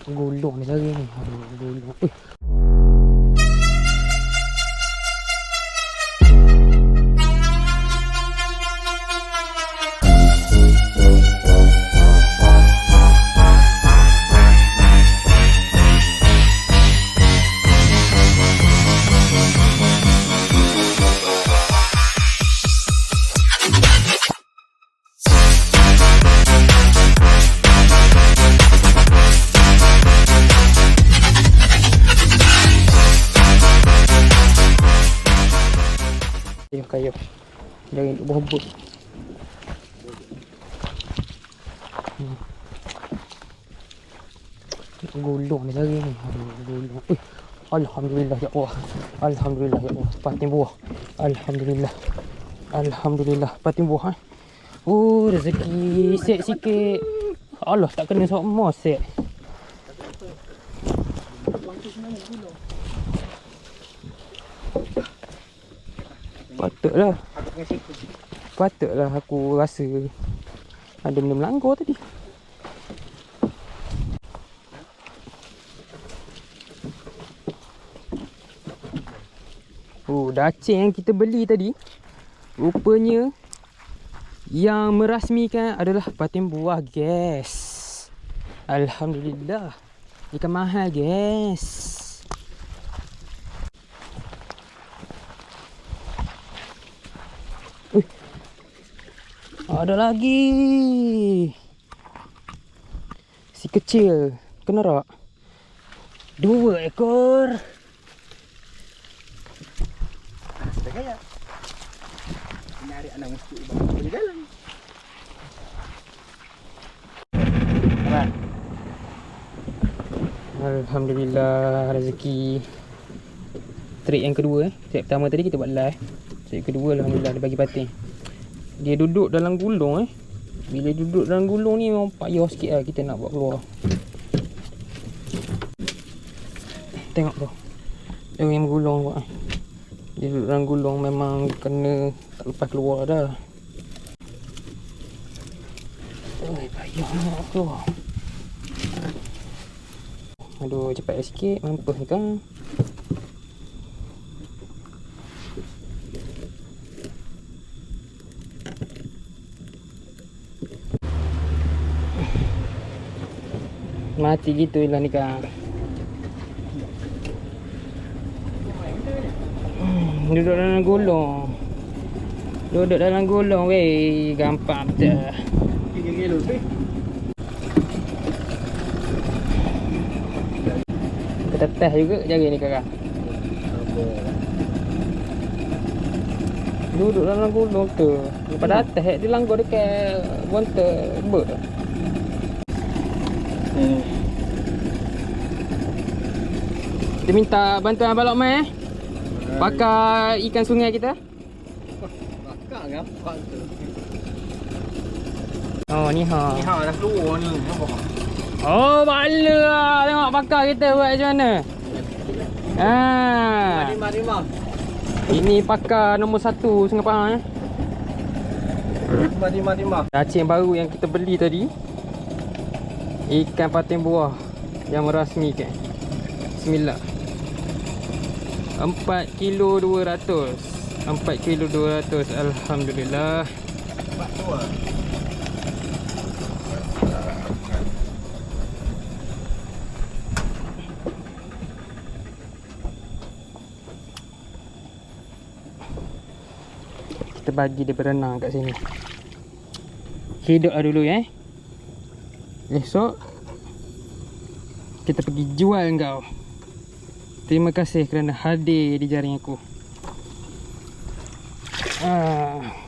Gulung ni lagi ni. Aduh, Kayu kayu. Jangan duk berebut. Hmm. Gulung ni lagi ni. Gulung. Alhamdulillah ya Allah. Alhamdulillah ya Allah. Patin buah. Alhamdulillah. Alhamdulillah. Patin buah. Eh. Oh, rezeki sek sikit. Allah tak kena semua sek. Patutlah. Patutlah aku rasa ada benda melanggar tadi. Oh, dacing yang kita beli tadi rupanya yang merasmikan adalah patin buah gas. Alhamdulillah. Ikan mahal gas. Ada lagi. Si kecil. Kena tak? Dua ekor. Kaya. Nyari anak mesti. Alhamdulillah rezeki. Trik yang kedua eh. Trik pertama tadi kita buat live. Trik kedua alhamdulillah dia bagi patin. Dia duduk dalam gulung eh. Bila duduk dalam gulung ni memang payah sikit lah kita nak buat keluar. Tengok tu. Dia yang gulung buat eh. Dia duduk dalam gulung memang kena tak lepas keluar dah. Oi, payah nak keluar. Aduh, cepat sikit. Mampus ni kan. Mati gitu lah ni kan. Hmm, Duduk dalam gulung. Duduk dalam gulung weh. Gampang betul. Kita test juga jari ni kakak. Duduk dalam gulung tu. Lepas atas dia langgar dekat bonta ber. Hmm. Kita minta bantuan Abang Lokman eh. Bakar ikan sungai kita. Bakar ngapak tu. Oh ni ha. Ni ha dah keluar ni. Nampak? Oh bala lah. Tengok bakar kita buat macam mana. Ha. Mari mari mari. Ini pakar nombor satu Sungai Pahang eh. Mari mari mari. Cacing baru yang kita beli tadi. Ikan patin buah yang merasmikan. Bismillah. 4 kilo 200. 4 kilo 200. Alhamdulillah. Ah. Kita bagi dia berenang kat sini. Hidup lah dulu eh. Esok kita pergi jual kau. Terima kasih kerana hadir di jaring aku. Ah.